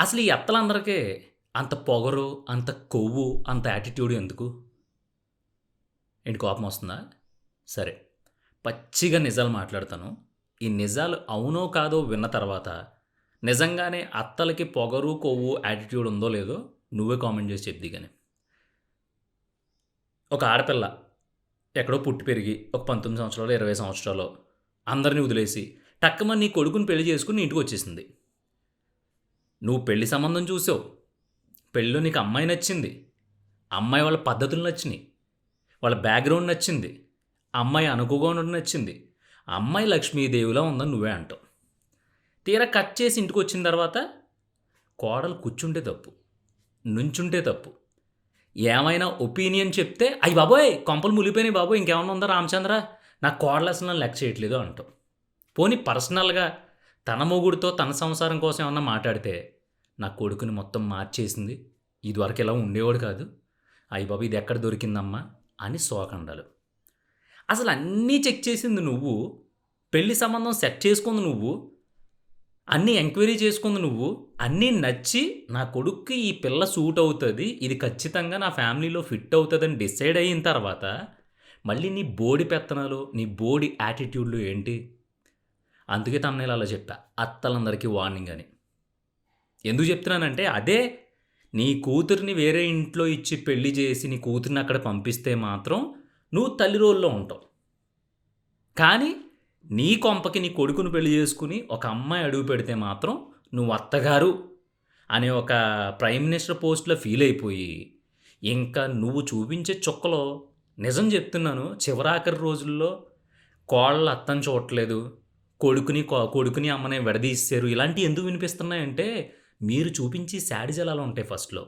అసలు ఈ అత్తలందరికీ అంత పొగరు అంత కొవ్వు అంత యాటిట్యూడ్ ఎందుకు? ఏంటి కోపం వస్తుందా? సరే పచ్చిగా నిజాలు మాట్లాడతాను. ఈ నిజాలు అవునో కాదో విన్న తర్వాత నిజంగానే అత్తలకి పొగరు కొవ్వు యాటిట్యూడ్ ఉందో లేదో నువ్వే కామెంట్ చేసి చెప్ది కానీ. ఒక ఆడపిల్ల ఎక్కడో పుట్టి పెరిగి ఒక పంతొమ్మిది సంవత్సరాలు ఇరవై సంవత్సరాలు అందరినీ వదిలేసి టక్కమని నీ కొడుకుని పెళ్ళి చేసుకుని ఇంటికి వచ్చేసింది. నువ్వు పెళ్ళి సంబంధం చూసావు. పెళ్ళిలో నీకు అమ్మాయి నచ్చింది. అమ్మాయి వాళ్ళ పద్ధతులు నచ్చినాయి. వాళ్ళ బ్యాక్గ్రౌండ్ నచ్చింది. అమ్మాయి అనుకుగా ఉండడం నచ్చింది. అమ్మాయి లక్ష్మీదేవిలా ఉందని నువ్వే అంటావు. తీరా కట్ చేసి ఇంటికి వచ్చిన తర్వాత కోడలు కూర్చుంటే తప్పు. నుంచుంటే తప్పు. ఏమైనా ఒపీనియన్ చెప్తే అయ్యి బాబోయ్ కొంపలు ములిపోయినాయి బాబోయ్ ఇంకేమన్నా ఉందా రామచంద్ర? నా కోడలు అసలు నన్ను లెక్క చేయట్లేదు అంటావు. పోనీ పర్సనల్గా తన మొగుడితో తన సంసారం కోసం ఏమన్నా మాట్లాడితే నా కొడుకుని మొత్తం మార్చేసింది. ఇదివరకు ఇలా ఉండేవాడు కాదు. అయ్య బాబు ఇది ఎక్కడ దొరికిందమ్మా అని సోకండాలు అసలు అన్నీ చెక్ చేసింది నువ్వు. పెళ్ళి సంబంధం సెట్ చేసుకుంది నువ్వు. అన్నీ ఎంక్వైరీ చేసుకుంది నువ్వు. అన్నీ నచ్చి నా కొడుక్కి ఈ పిల్ల సూట్ అవుతుంది. ఇది ఖచ్చితంగా నా ఫ్యామిలీలో ఫిట్ అవుతుందని డిసైడ్ అయిన తర్వాత మళ్ళీ నీ బోడి పెత్తనాలు నీ బోడి యాటిట్యూడ్లు ఏంటి? అందుకే తమ్నేలు అలా చెప్పా అత్తలందరికీ వార్నింగ్ అని. ఎందుకు చెప్తున్నానంటే అదే నీ కూతురిని వేరే ఇంట్లో ఇచ్చి పెళ్ళి చేసి నీ కూతురిని అక్కడ పంపిస్తే మాత్రం నువ్వు తల్లి రోల్లో ఉంటావు. కానీ నీ కొంపకి నీ కొడుకును పెళ్ళి చేసుకుని ఒక అమ్మాయి అడుగు పెడితే మాత్రం నువ్వు అత్తగారు అనే ఒక ప్రైమ్ మినిస్టర్ పోస్ట్లో ఫీల్ అయిపోయి ఇంకా నువ్వు చూపించే చుక్కలో నిజం చెప్తున్నాను చివరాఖరి రోజుల్లో కోళ్ళ అత్తం చూడట్లేదు కొడుకుని కొడుకుని అమ్మని విడదీశారు ఇలాంటివి ఎందుకు వినిపిస్తున్నాయంటే మీరు చూపించి శాడిజలాలు ఉంటాయి ఫస్ట్లో.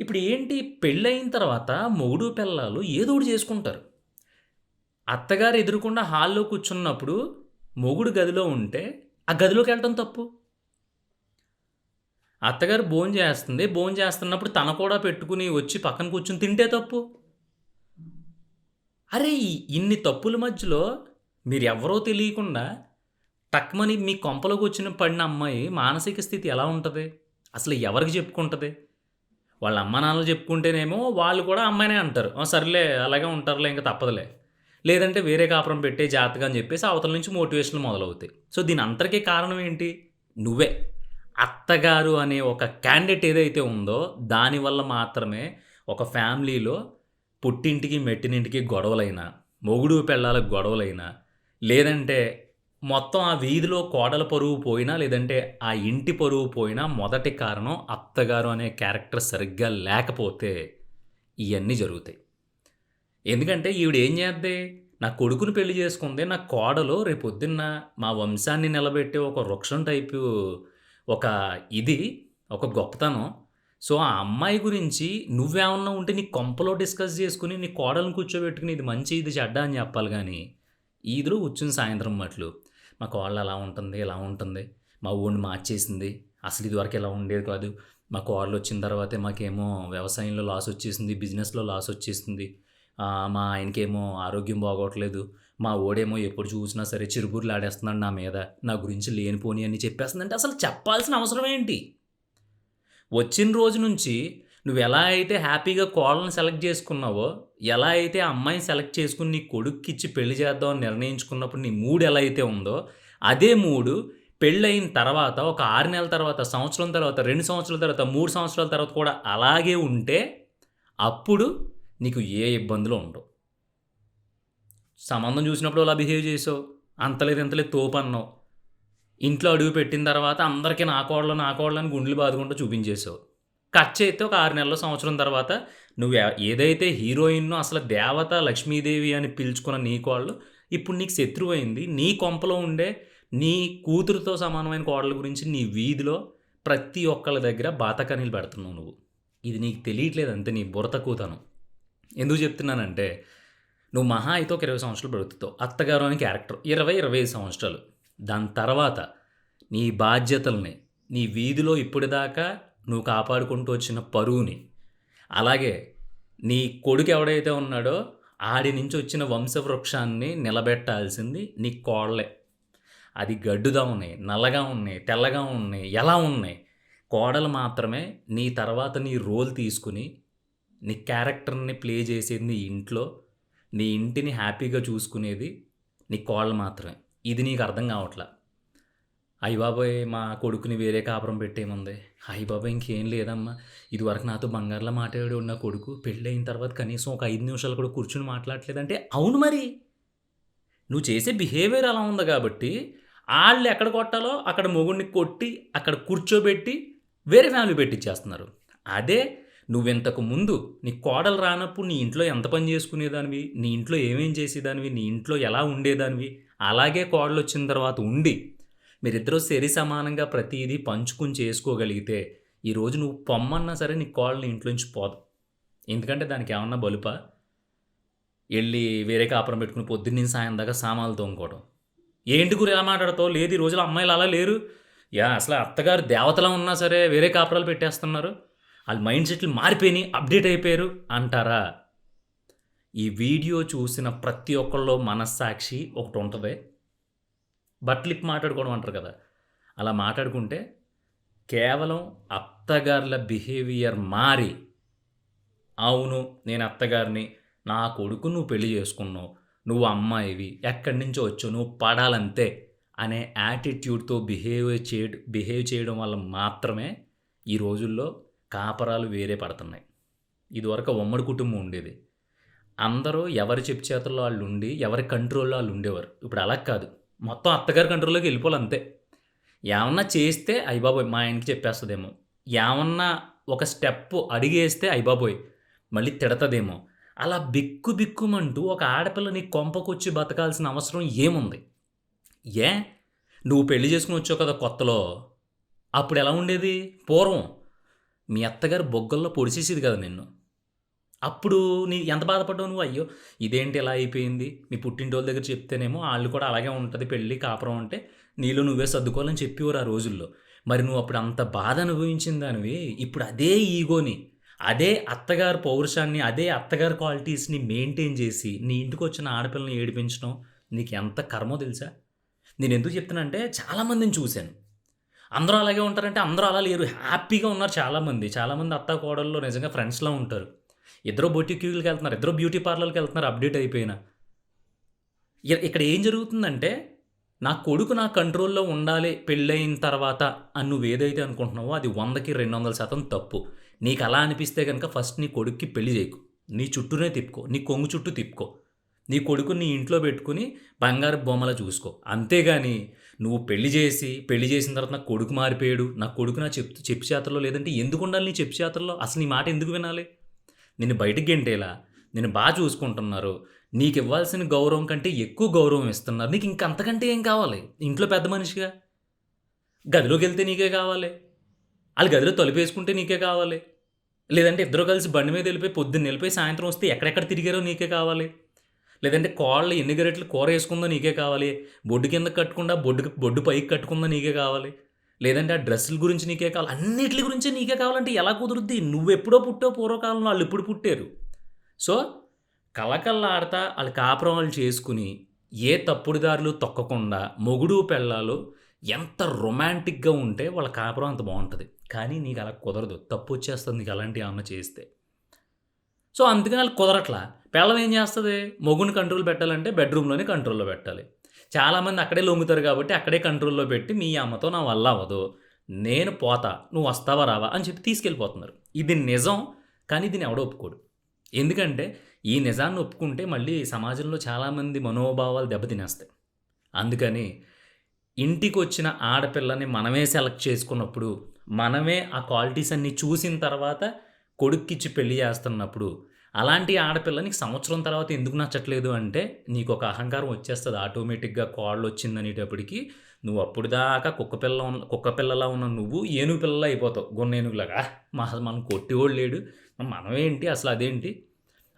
ఇప్పుడు ఏంటి? పెళ్ళయిన తర్వాత మొగుడు పిల్లలు ఏదో ఒకటి చేసుకుంటారు. అత్తగారు ఎదురుకుండా హాల్లో కూర్చున్నప్పుడు మొగుడు గదిలో ఉంటే ఆ గదిలోకి వెళ్ళటం తప్పు. అత్తగారు భోజనం చేస్తుంది. భోజనం చేస్తున్నప్పుడు తన కూడా పెట్టుకుని వచ్చి పక్కన కూర్చుని తింటే తప్పు. అరే ఇన్ని తప్పుల మధ్యలో మీరు ఎవరో తెలియకుండా టక్మని మీ కొంపలోకి వచ్చిన పడిన అమ్మాయి మానసిక స్థితి ఎలా ఉంటుంది? అసలు ఎవరికి చెప్పుకుంటుంది? వాళ్ళ అమ్మ నాన్నలు చెప్పుకుంటేనేమో వాళ్ళు కూడా అమ్మాయినే అంటారు. సర్లే అలాగే ఉంటారులే ఇంకా తప్పదులే. లేదంటే వేరే కాపురం పెట్టే జాతకం అని చెప్పేసి అవతల నుంచి మోటివేషన్లు మొదలవుతాయి. సో దీని అంతరికీ కారణం ఏంటి? నువ్వే. అత్తగారు అనే ఒక క్యాండిడేట్ ఏదైతే ఉందో దానివల్ల మాత్రమే ఒక ఫ్యామిలీలో పుట్టింటికి మెట్టినింటికి గొడవలైనా మొగుడు పెళ్ళాలకు గొడవలైనా లేదంటే మొత్తం ఆ వీధిలో కోడల పరువు పోయినా లేదంటే ఆ ఇంటి పరువు పోయినా మొదటి కారణం అత్తగారు అనే క్యారెక్టర్ సరిగ్గా లేకపోతే ఇవన్నీ జరుగుతాయి. ఎందుకంటే ఈవిడ ఏం చేద్ది? నా కొడుకుని పెళ్ళి చేసుకుంది నా కోడలు రేపొద్దున్న మా వంశాన్ని నిలబెట్టే ఒక వృక్షం టైపు ఒక ఇది ఒక గొప్పతనం. సో ఆ అమ్మాయి గురించి నువ్వేమన్నా ఉంటే నీ కొంపలో డిస్కస్ చేసుకుని నీ కోడలను కూర్చోబెట్టుకుని ఇది మంచి ఇది చెడ్డ అని చెప్పాలి కానీ ఈదురు కూర్చుని సాయంత్రం మట్లు. మా కోడలు అలా ఉంటుంది ఇలా ఉంటుంది. మా ఊరిని మార్చేసింది. అసలు ఇదివరకు ఇలా ఉండేది కాదు. మా కోడలు వచ్చిన తర్వాతే మాకేమో వ్యవసాయంలో లాస్ వచ్చేసింది బిజినెస్లో లాస్ వచ్చేసింది. మా ఆయనకేమో ఆరోగ్యం బాగోట్లేదు. మా ఓడేమో ఎప్పుడు చూసినా సరే చిరుబుర్లు ఆడేస్తున్నాడు నా మీద. నా గురించి లేనిపోని అని చెప్పేస్తుందంటే అసలు చెప్పాల్సిన అవసరం ఏంటి? వచ్చిన రోజు నుంచి నువ్వు ఎలా అయితే హ్యాపీగా కోళ్ళని సెలెక్ట్ చేసుకున్నావో ఎలా అయితే అమ్మాయిని సెలెక్ట్ చేసుకుని నీ కొడుక్కి ఇచ్చి పెళ్ళి చేద్దామని నిర్ణయించుకున్నప్పుడు నీ మూడు ఎలా అయితే ఉందో అదే మూడు పెళ్ళయిన తర్వాత ఒక ఆరు నెలల తర్వాత సంవత్సరం తర్వాత రెండు సంవత్సరాల తర్వాత మూడు సంవత్సరాల తర్వాత కూడా అలాగే ఉంటే అప్పుడు నీకు ఏ ఇబ్బందులు ఉండవు. సంబంధం చూసినప్పుడు అలా బిహేవ్ చేసావు అంతలేదు ఇంతలేదు తోపు అన్నావు. ఇంట్లో అడుగు పెట్టిన తర్వాత అందరికీ నా కోడలు నా కోడలు అని గుండెలు బాదుకుంటూ చూపించేసావు. ఖర్చు అయితే ఒక ఆరు నెలల సంవత్సరం తర్వాత నువ్వు ఏదైతే హీరోయిన్ అసలు దేవత లక్ష్మీదేవి అని పిలుచుకున్న నీ కోళ్ళు ఇప్పుడు నీకు శత్రువైంది నీ కొంపలో ఉండే నీ కూతురుతో సమానమైన కోడల గురించి నీ వీధిలో ప్రతి ఒక్కళ్ళ దగ్గర బాతకనీలు పెడుతున్నావు నువ్వు. ఇది నీకు తెలియట్లేదు అంతే నీ బురత తక్కువతనం ఎందుకు చెప్తున్నానంటే నువ్వు మహా అయితే ఒక ఇరవై సంవత్సరాలు బ్రతుకుతావు. అత్తగారు అని క్యారెక్టర్ ఇరవై ఇరవై ఐదు సంవత్సరాలు. దాని తర్వాత నీ బాధ్యతల్ని నీ వీధిలో ఇప్పటిదాకా నువ్వు కాపాడుకుంటూ వచ్చిన పరువుని అలాగే నీ కొడుకు ఎవడైతే ఉన్నాడో ఆడి నుంచి వచ్చిన వంశవృక్షాన్ని నిలబెట్టాల్సింది నీ కోళ్ళే అది గడ్డుగా ఉన్నాయి నల్లగా ఉన్నాయి తెల్లగా ఉన్నాయి ఎలా ఉన్నాయి? కోడలు మాత్రమే నీ తర్వాత నీ రోల్ తీసుకుని నీ క్యారెక్టర్ని ప్లే చేసేది నీ ఇంట్లో నీ ఇంటిని హ్యాపీగా చూసుకునేది నీ కోళ్ళు మాత్రమే. ఇది నీకు అర్థం కావట్లా? అయ్య బాబాయ్ మా కొడుకుని వేరే కాపురం పెట్టేముంది? అయ్య బాబాయ్ ఇంకేం లేదమ్మా. ఇదివరకు నాతో బంగారులా మాట్లాడాడు నా కొడుకు. పెళ్ళి అయిన తర్వాత కనీసం ఒక ఐదు నిమిషాలు కూడా కూర్చుని మాట్లాడలేదంటే అవును మరి. నువ్వు చేసే బిహేవియర్ అలా ఉంది కాబట్టి వాళ్ళు ఎక్కడ కొట్టాలో అక్కడ మొగుడిని కొట్టి అక్కడ కూర్చోబెట్టి వేరే ఫ్యామిలీ పెట్టించేస్తున్నారు అదే నువ్వెంతకు ముందు నీ కోడలు రానప్పుడు నీ ఇంట్లో ఎంత పని చేసుకునేదానివి? నీ ఇంట్లో ఏమేం చేసేదానివి? నీ ఇంట్లో ఎలా ఉండేదానివి? అలాగే కోడలు వచ్చిన తర్వాత ఉండి మీరిద్దరూ సరి సమానంగా ప్రతిదీ పంచుకుని చేసుకోగలిగితే ఈరోజు నువ్వు పొమ్మన్నా సరే నీ కాళ్ళని ఇంట్లోంచి పోదు. ఎందుకంటే దానికి ఏమన్నా బలుప? వెళ్ళి వేరే కాపురం పెట్టుకుని పొద్దున్న సాయం దాకా సామాన్లు తోముకోవడం. ఏంటి గురి ఎలా మాట్లాడతావు? లేదు ఈ రోజులు అమ్మాయిలు అలా లేరు. యా అసలు అత్తగారు దేవతలా ఉన్నా సరే వేరే కాపురాలు పెట్టేస్తున్నారు. వాళ్ళ మైండ్ సెట్లు మారిపోయినాయి అప్డేట్ అయిపోయారు అంటారా? ఈ వీడియో చూసిన ప్రతి ఒక్కళ్ళలో మనస్సాక్షి ఒకటి ఉంటుంది. బట్లిప్ మాట్లాడుకోవడం అంటారు కదా. అలా మాట్లాడుకుంటే కేవలం అత్తగారుల బిహేవియర్ మారి అవును నేను అత్తగారిని నా కొడుకు నువ్వు పెళ్ళి చేసుకున్నావు నువ్వు అమ్మాయివి ఎక్కడి నుంచో వచ్చావు నువ్వు పడాలంతే అనే యాటిట్యూడ్తో బిహేవ్ చేయడం బిహేవ్ చేయడం వల్ల మాత్రమే ఈ రోజుల్లో కాపరాలు వేరే పడుతున్నాయి. ఇదివరకు ఉమ్మడి కుటుంబం ఉండేది. అందరూ ఎవరి చెప్పు చేతుల్లో వాళ్ళు ఉండి ఎవరి కంట్రోల్లో వాళ్ళు ఉండేవారు. ఇప్పుడు అలా కాదు. మొత్తం అత్తగారి కంట్రోల్లోకి వెళ్ళిపోవాలి అంతే. ఏమన్నా చేస్తే అయ్యబాబోయ్ మా ఆయనకి చెప్పేస్తుందేమో. ఏమన్నా ఒక స్టెప్ అడిగేస్తే అయ్యబాబోయ్ మళ్ళీ తిడతదేమో. అలా బిక్కు బిక్కుమంటూ ఒక ఆడపిల్ల నీ కొంపకొచ్చి బతకాల్సిన అవసరం ఏముంది? ఏ? నువ్వు పెళ్ళి చేసుకుని వచ్చావు కదా కొత్తలో. అప్పుడు ఎలా ఉండేది? పూర్వం. మీ అత్తగారు బొగ్గల్లో పొడిచేసేది కదా నిన్ను. అప్పుడు నీ ఎంత బాధపడ్డావు నువ్వు? అయ్యో ఇదేంటి ఎలా అయిపోయింది? మీ పుట్టింటోళ్ళ దగ్గర చెప్తేనేమో వాళ్ళు కూడా అలాగే ఉంటుంది పెళ్ళి కాపురం అంటే నీళ్ళు నువ్వే సర్దుకోవాలని చెప్పేవారు ఆ రోజుల్లో. మరి నువ్వు అప్పుడు అంత బాధ అనుభవించిన దానివి ఇప్పుడు అదే ఈగోని అదే అత్తగారు పౌరుషాన్ని అదే అత్తగారు క్వాలిటీస్ని మెయింటైన్ చేసి నీ ఇంటికి వచ్చిన ఆడపిల్లని ఏడిపించడం నీకు ఎంత కర్మో తెలుసా? నేను ఎందుకు చెప్తున్నానంటే చాలామందిని చూశాను. అందరూ అలాగే ఉంటారంటే అందరూ అలా లేరు. హ్యాపీగా ఉన్నారు చాలామంది. చాలామంది అత్త కోడల్లో నిజంగా ఫ్రెండ్స్లో ఉంటారు. ఇద్దరు బొటిక్యూలకి వెళ్తున్నారు ఇద్దరు బ్యూటీ పార్లర్కి వెళ్తున్నారు అప్డేట్ అయిపోయిన. ఇక్కడ ఏం జరుగుతుందంటే నా కొడుకు నా కంట్రోల్లో ఉండాలి పెళ్ళయిన తర్వాత అని నువ్వు ఏదైతే అనుకుంటున్నావో అది వందకి రెండు వందల శాతం తప్పు. నీకు అలా అనిపిస్తే కనుక ఫస్ట్ నీ కొడుక్కి పెళ్ళి చేయకు. నీ చుట్టూనే తిప్పుకో నీ కొంగు చుట్టూ తిప్పుకో. నీ కొడుకు నీ ఇంట్లో పెట్టుకుని బంగారు బొమ్మలా చూసుకో. అంతేగాని నువ్వు పెళ్ళి చేసి పెళ్ళి చేసిన తర్వాత నా కొడుకు మారిపోయాడు నా కొడుకు నా చెప్పు చెప్పు చేతల్లో లేదంటే ఎందుకు ఉండాలి నీ చెప్పు చేతల్లో అసలు నీ మాట ఎందుకు వినాలి? నిన్ను బయటికి గెంటేలా? నేను బాగా చూసుకుంటున్నారు. నీకు ఇవ్వాల్సిన గౌరవం కంటే ఎక్కువ గౌరవం ఇస్తున్నారు. నీకు ఇంక అంతకంటే ఏం కావాలి? ఇంట్లో పెద్ద మనిషిగా? గదిలోకి వెళ్తే నీకే కావాలి. వాళ్ళు గదిలో తలుపేసుకుంటే నీకే కావాలి. లేదంటే ఇద్దరు కలిసి బండి మీద వెళ్ళిపోయి పొద్దున్న వెళ్ళిపోయి సాయంత్రం వస్తే ఎక్కడెక్కడ తిరిగారో నీకే కావాలి. లేదంటే కోళ్ళు ఎన్ని గరెట్లు కూర వేసుకుందో నీకే కావాలి. బొడ్డు కింద కట్టుకుండా బొడ్డు బొడ్డు పైకి కట్టుకుందో నీకే కావాలి. లేదంటే ఆ డ్రెస్సుల గురించి నీకే కావాలి. అన్నిటి గురించి నీకే కావాలంటే ఎలా కుదురుద్ది? నువ్వు ఎప్పుడో పుట్టావు పూర్వకాలంలో వాళ్ళు ఇప్పుడు పుట్టారు. సో కలకల్లాడతా వాళ్ళు కాపురం వాళ్ళు చేసుకుని ఏ తప్పుడుదారులు తొక్కకుండా మొగుడు పెళ్ళాలు ఎంత రొమాంటిక్గా ఉంటే వాళ్ళ కాపురం అంత బాగుంటుంది. కానీ నీకు అలా కుదరదు. తప్పు వచ్చేస్తుంది నీకు అలాంటివి ఏమన్నా చేస్తే. సో అందుకని వాళ్ళు కుదరట్లా. పిల్లం ఏం చేస్తుంది? మొగుని కంట్రోల్ పెట్టాలంటే బెడ్రూమ్లోనే కంట్రోల్లో పెట్టాలి. చాలామంది అక్కడే లొంగుతారు కాబట్టి అక్కడే కంట్రోల్లో పెట్టి మీ అమ్మతో నా వల్ల అవ్వదు. నేను పోతా నువ్వు వస్తావా రావా అని చెప్పి తీసుకెళ్ళిపోతున్నారు. ఇది నిజం కానీ దీన్ని ఎవడో ఒప్పుకోడు. ఎందుకంటే ఈ నిజాన్ని ఒప్పుకుంటే మళ్ళీ సమాజంలో చాలామంది మనోభావాలు దెబ్బతినేస్తాయి. అందుకని ఇంటికి వచ్చిన ఆడపిల్లని మనమే సెలెక్ట్ చేసుకున్నప్పుడు మనమే ఆ క్వాలిటీస్ అన్నీ చూసిన తర్వాత కొడుక్కిచ్చి పెళ్ళి చేస్తున్నప్పుడు అలాంటి ఆడపిల్ల నీకు సంవత్సరం తర్వాత ఎందుకు నచ్చట్లేదు అంటే నీకు ఒక అహంకారం వచ్చేస్తుంది ఆటోమేటిక్గా కోళ్ళు వచ్చింది అనేటప్పటికి నువ్వు అప్పుడు దాకా కుక్క పిల్ల ఉన్న కుక్క పిల్లలా ఉన్న నువ్వు ఏనుగు పిల్లలా అయిపోతావు గొన్నేనుగులాగా మా మనం కొట్టేవాడు లేడు. మనమేంటి అసలు అదేంటి?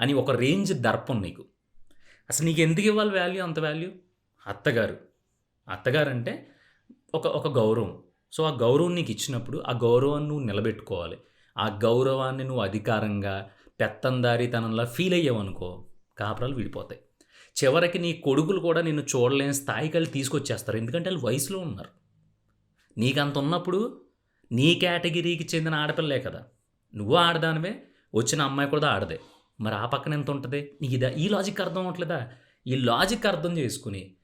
అని ఒక రేంజ్ దర్పం నీకు. అసలు నీకు ఎందుకు ఇవ్వాలి వాల్యూ అంత వాల్యూ అత్తగారు. అత్తగారు అంటే ఒక ఒక గౌరవం. సో ఆ గౌరవం నీకు ఇచ్చినప్పుడు ఆ గౌరవాన్ని నువ్వు నిలబెట్టుకోవాలి. ఆ గౌరవాన్ని నువ్వు అధికారంగా పెత్తందారితనంలా ఫీల్ అయ్యావనుకో కాపురాలు విడిపోతాయి. చివరికి నీ కొడుకులు కూడా నిన్ను చూడలేని స్థాయికి వెళ్ళి తీసుకొచ్చేస్తారు. ఎందుకంటే వాళ్ళు వయసులో ఉన్నారు. నీకంత ఉన్నప్పుడు నీ కేటగిరీకి చెందిన ఆడపిల్లే కదా. నువ్వు ఆడదానివే వచ్చిన అమ్మాయి కూడా ఆడదే. మరి ఆ పక్కన ఎంత ఉంటుంది? నీకు ఇదా ఈ లాజిక్ అర్థం అవ్వట్లేదా? ఈ లాజిక్ అర్థం చేసుకుని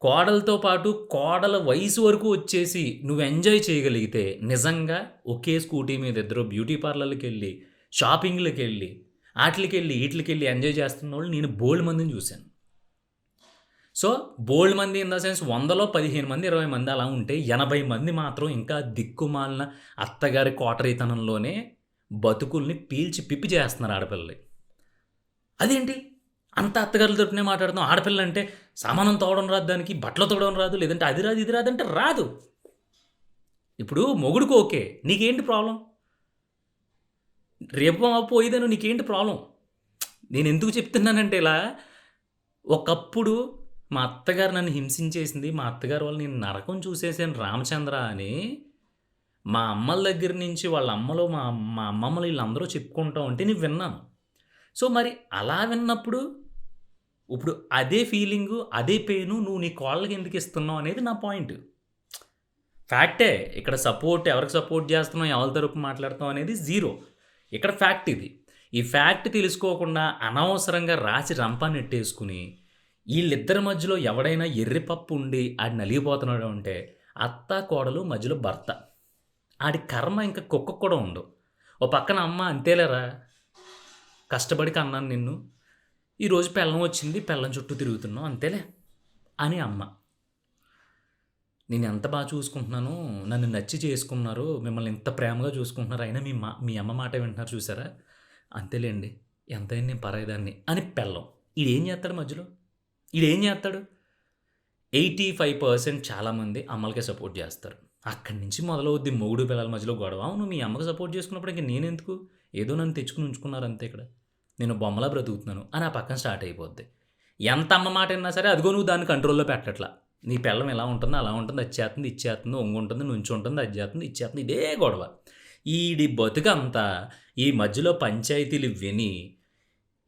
కోడలతో పాటు కోడల వయసు వరకు వచ్చేసి నువ్వు ఎంజాయ్ చేయగలిగితే నిజంగా ఒకే స్కూటీ మీద ఇద్దరు బ్యూటీ పార్లర్కి వెళ్ళి షాపింగ్లకు వెళ్ళి వాటికి వెళ్ళి వీటికి వెళ్ళి ఎంజాయ్ చేస్తున్న వాళ్ళు నేను బోల్డ్ మందిని చూశాను. సో బోల్డ్ మంది ఇన్ ద సెన్స్ వందలో పదిహేను మంది ఇరవై మంది అలా ఉంటే ఎనభై మంది మాత్రం ఇంకా దిక్కుమాలిన అత్తగారి కోటరీతనంలోనే బతుకుల్ని పీల్చి పిప్పి చేస్తున్నారు ఆడపిల్లలు. అదేంటి? అంత అత్తగారుల తరపునే మాట్లాడుతాం ఆడపిల్ల అంటే సామానం తోవడం రాదు దానికి బట్టలు తోవడం రాదు లేదంటే అది రాదు ఇది రాదంటే రాదు. ఇప్పుడు మొగుడుకు ఓకే. నీకేంటి ప్రాబ్లం? రేపు పోయిదను నీకేంటి ప్రాబ్లం నేను ఎందుకు చెప్తున్నానంటే ఇలా ఒకప్పుడు మా అత్తగారు నన్ను హింసించేసింది మా అత్తగారు వాళ్ళు నేను నరకం చూసేసాను రామచంద్ర అని. మా అమ్మల దగ్గర నుంచి వాళ్ళ అమ్మలు మా మా అమ్మమ్మలు వీళ్ళందరూ చెప్పుకుంటా ఉంటే నేను విన్నాను. సో మరి అలా విన్నప్పుడు ఇప్పుడు అదే ఫీలింగు అదే పెయిన్ నువ్వు నీ కోళ్ళకి ఎందుకు ఇస్తున్నావు అనేది నా పాయింట్ ఫ్యాక్టే ఇక్కడ సపోర్ట్ ఎవరికి సపోర్ట్ చేస్తున్నావు ఎవరి తరపు మాట్లాడుతావు అనేది జీరో ఇక్కడ ఫ్యాక్ట్ ఇది. ఈ ఫ్యాక్ట్ తెలుసుకోకుండా అనవసరంగా రాసి రంపానెట్టేసుకుని వీళ్ళిద్దరి మధ్యలో ఎవడైనా ఎర్రిపప్పు ఉండి ఆడి నలిగిపోతున్నాడు అంటే అత్త కోడలు మధ్యలో భర్త. ఆడి కర్మ ఇంకా కుక్క కూడా ఉండు ఓ పక్కన అమ్మ అంతేలేరా? కష్టపడి కన్నాను నిన్ను. ఈరోజు పెళ్ళం వచ్చింది పెళ్ళం చుట్టూ తిరుగుతున్నావు అంతేలే అని అమ్మ. నేను ఎంత బాగా చూసుకుంటున్నాను నన్ను నచ్చి చేసుకున్నారు మిమ్మల్ని ఇంత ప్రేమగా చూసుకుంటున్నారు అయినా మీ మా మీ అమ్మ మాట వింటున్నారు చూసారా? అంతేలేండి ఎంతైనా నేను పరాయిదాన్ని. అని పెళ్ళం. ఇదేం చేస్తాడు మధ్యలో? ఇదేం చేస్తాడు? ఎయిటీ ఫైవ్ పర్సెంట్ చాలామంది అమ్మలకే సపోర్ట్ చేస్తారు. అక్కడి నుంచి మొదలవుద్ది మొగుడు పిల్లల మధ్యలో గొడవ. అవును మీ అమ్మకి సపోర్ట్ చేసుకున్నప్పుడు ఇంక నేనెందుకు? ఏదో నన్ను తెచ్చుకుని ఉంచుకున్నారు అంతే ఇక్కడ. నేను బొమ్మలా బ్రతుకుతున్నాను. అని ఆ పక్కన స్టార్ట్ అయిపోద్ది. ఎంత అమ్మ మాట విన్నా సరే అదిగో నువ్వు దాన్ని కంట్రోల్లో పెట్టట్లా. నీ పిల్లం ఎలా ఉంటుందో అలా ఉంటుంది అది చేస్తుంది ఇచ్చేస్తుంది ఒంగు ఉంటుంది నుంచి ఉంటుంది అది చేస్తుంది ఇచ్చేస్తుంది ఇదే గొడవ. ఈడి బతుకంతా ఈ మధ్యలో పంచాయతీలు విని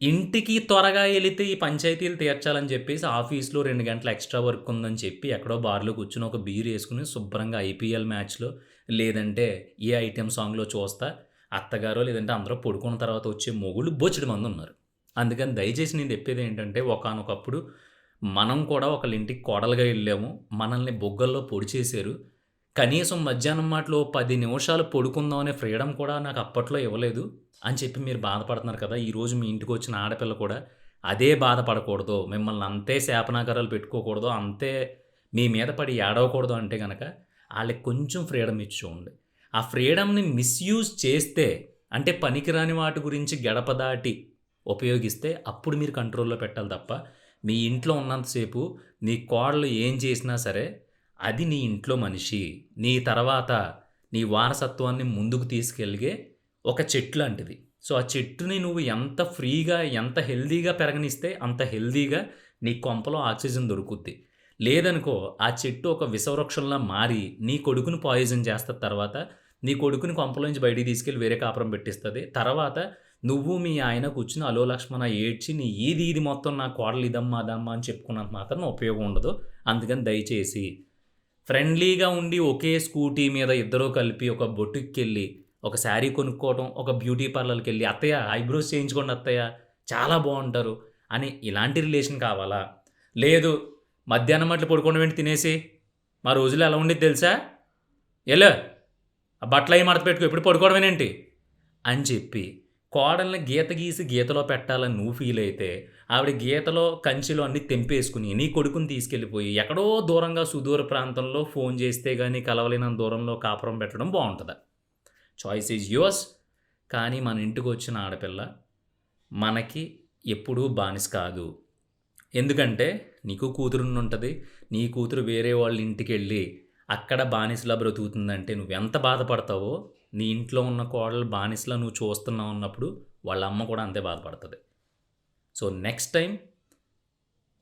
ఇంటికి త్వరగా వెళితే ఈ పంచాయతీలు తీర్చాలని చెప్పేసి ఆఫీస్లో రెండు గంటల ఎక్స్ట్రా వర్క్ ఉందని చెప్పి ఎక్కడో బార్లో కూర్చుని ఒక బీర్ వేసుకుని శుభ్రంగా ఐపీఎల్ మ్యాచ్లో లేదంటే ఏ ఐటెం సాంగ్లో చూస్తా అత్తగారో లేదంటే అందరూ పడుకున్న తర్వాత వచ్చే మొగుళ్ళు బొచ్చడి మంది ఉన్నారు. అందుకని దయచేసి నేను చెప్పేది ఏంటంటే ఒకనొకప్పుడు మనం కూడా ఒకళ్ళ ఇంటికి కోడలుగా వెళ్ళాము. మనల్ని బొగ్గల్లో పొడి చేశారు. కనీసం మధ్యాహ్నం మాటలో పది నిమిషాలు పడుకుందాం అనే ఫ్రీడమ్ కూడా నాకు అప్పట్లో ఇవ్వలేదు అని చెప్పి మీరు బాధపడుతున్నారు కదా ఈరోజు మీ ఇంటికి వచ్చిన ఆడపిల్ల కూడా అదే బాధపడకూడదు. మిమ్మల్ని అంతే శాపనాకారాలు పెట్టుకోకూడదు అంతే మీ మీద పడి ఏడవకూడదు అంటే కనుక వాళ్ళకి కొంచెం ఫ్రీడమ్ ఇచ్చుకోండి ఆ ఫ్రీడమ్ని మిస్యూజ్ చేస్తే అంటే పనికిరాని వాటి గురించి గడప దాటి ఉపయోగిస్తే అప్పుడు మీరు కంట్రోల్లో పెట్టాలి తప్ప నీ ఇంట్లో ఉన్నంతసేపు నీ కోడలు ఏం చేసినా సరే అది నీ ఇంట్లో మనిషి. నీ తర్వాత నీ వారసత్వాన్ని ముందుకు తీసుకెళ్ళగే ఒక చెట్టు లాంటిది. సో ఆ చెట్టుని నువ్వు ఎంత ఫ్రీగా ఎంత హెల్దీగా పెరగనిస్తే అంత హెల్దీగా నీ కొంపలో ఆక్సిజన్ దొరుకుద్ది. లేదనుకో ఆ చెట్టు ఒక విషవృక్షంలా మారి నీ కొడుకుని పాయిజన్ చేస్తుంది తర్వాత నీ కొడుకుని కొంపలోంచి బయటికి తీసుకెళ్ళి వేరే కాపురం పెట్టిస్తుంది. తర్వాత నువ్వు మీ ఆయన కూర్చుని అలో లక్ష్మణ ఏడ్చి నీ ఏది ఇది మొత్తం నా కోడలు ఇదమ్మా అదమ్మా అని చెప్పుకున్నంత మాత్రం ఉపయోగం ఉండదు. అందుకని దయచేసి ఫ్రెండ్లీగా ఉండి ఒకే స్కూటీ మీద ఇద్దరూ కలిపి ఒక బొట్టుకి వెళ్ళి ఒక శారీ కొనుక్కోవడం ఒక బ్యూటీ పార్లర్కి వెళ్ళి అత్తయ్య ఐబ్రోస్ చేయించుకోండి అత్తయ్య చాలా బాగుంటారు అని ఇలాంటి రిలేషన్ కావాలా? లేదు మధ్యాహ్నం అట్లా పడుకోవడం ఏంటి తినేసి మా రోజులు ఎలా ఉండేది తెలుసా? ఎలా ఆ బట్టలు అవి మడత పెట్టుకో ఎప్పుడు పడుకోవడమేనేంటి? అని చెప్పి కోడల్ని గీత గీసి గీతలో పెట్టాలని నువ్వు ఫీల్ అయితే ఆవిడ గీతలో కంచిలో అన్ని తెంపేసుకుని నీ కొడుకుని తీసుకెళ్ళిపోయి ఎక్కడో దూరంగా సుదూర ప్రాంతంలో ఫోన్ చేస్తే కానీ కలవలేనంత దూరంలో కాపురం పెట్టడం బాగుంటుంది. చాయిస్ ఈజ్ యువర్స్ కానీ మన ఇంటికి వచ్చిన ఆడపిల్ల మనకి ఎప్పుడూ బానిస కాదు. ఎందుకంటే నీకు కూతురు ఉంటుంది నీ కూతురు వేరే వాళ్ళ ఇంటికి వెళ్ళి అక్కడ బానిసలా బ్రతుకుతుందంటే నువ్వు ఎంత బాధపడతావో నీ ఇంట్లో ఉన్న కోడలు బానిసలా నువ్వు చూస్తున్నావు ఉన్నప్పుడు వాళ్ళ అమ్మ కూడా అంతే బాధపడుతుంది. సో నెక్స్ట్ టైం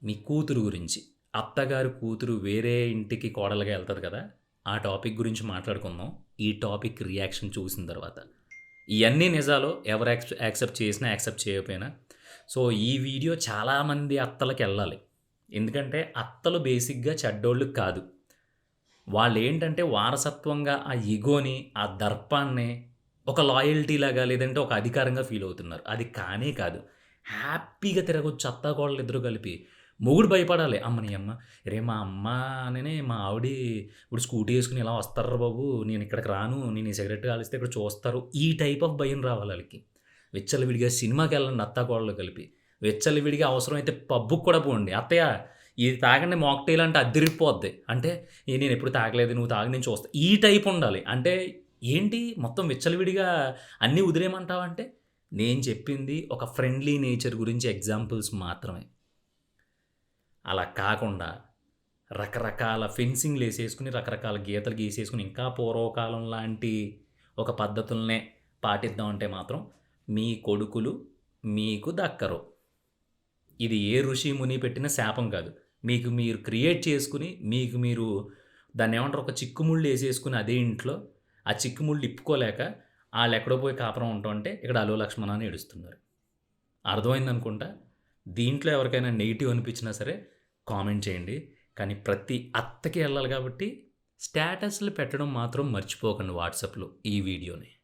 మీ కూతురు గురించి అత్తగారు కూతురు వేరే ఇంటికి కోడలుగా వెళ్తుంది కదా ఆ టాపిక్ గురించి మాట్లాడుకుందాం. ఈ టాపిక్ రియాక్షన్ చూసిన తర్వాత. ఇవన్నీ నిజాలు ఎవరు యాక్సెప్ట్ చేసినా యాక్సెప్ట్ చేయకపోయినా. సో ఈ వీడియో చాలామంది అత్తలకు వెళ్ళాలి. ఎందుకంటే అత్తలు బేసిక్గా చెడ్డోళ్ళు కాదు. వాళ్ళు ఏంటంటే వారసత్వంగా ఆ ఇగోని ఆ దర్పాన్ని ఒక లాయల్టీ లాగా లేదంటే ఒక అధికారంగా ఫీల్ అవుతున్నారు. అది కానే కాదు. హ్యాపీగా తిరగొచ్చు అత్తాకోడలు ఇద్దరు కలిపి. మొగుడు భయపడాలి. అమ్మని అమ్మ రే మా అమ్మ అనే మా ఆవిడ ఇప్పుడు స్కూటీ వేసుకుని ఇలా వస్తారు బాబు నేను ఇక్కడికి రాను నేను ఈ సిగరెట్ కాలిస్తే ఇక్కడ చూస్తారు. ఈ టైప్ ఆఫ్ భయం రావాలి వాళ్ళకి. విచ్చలవిడిగా సినిమాకి వెళ్ళండి అత్తాకోడలు కలిపి. విచ్చలవిడిగా అవసరమైతే పబ్బుకి కూడా పోండి. అత్తయ్య ఇది తాగండి మాక్టైల్ అంటే అద్దరిపోద్ది అంటే నేను ఎప్పుడు తాగలేదు నువ్వు తాగి నేను చూస్తా. ఈ టైప్ ఉండాలి. అంటే ఏంటి? మొత్తం విచ్చలవిడిగా అన్నీ వదిలేయమంటావంటే నేను చెప్పింది ఒక ఫ్రెండ్లీ నేచర్ గురించి ఎగ్జాంపుల్స్ మాత్రమే. అలా కాకుండా రకరకాల ఫెన్సింగ్లు వేసేసుకుని రకరకాల గీతలు గీసేసుకుని ఇంకా పూర్వకాలం లాంటి ఒక పద్ధతులనే పాటిద్దాం అంటే మాత్రం మీ కొడుకులు మీకు దక్కరు. ఇది ఏ ఋషి ముని పెట్టిన శాపం కాదు. మీకు మీరు క్రియేట్ చేసుకుని మీకు మీరు దాన్ని ఏమంటారు ఒక చిక్కుముళ్ళు వేసేసుకుని అదే ఇంట్లో ఆ చిక్కుముళ్ళు ఇప్పుకోలేక వాళ్ళు ఎక్కడో పోయి కాపురం ఉంటాం అంటే ఇక్కడ అలో లక్ష్మణ అని ఏడుస్తున్నారు. అర్థమైంది అనుకుంటా? దీంట్లో ఎవరికైనా నెగిటివ్ అనిపించినా సరే కామెంట్ చేయండి. కానీ ప్రతి అత్తకి వెళ్ళాలి కాబట్టి స్టేటస్లు పెట్టడం మాత్రం మర్చిపోకండి వాట్సాప్లో ఈ వీడియోని.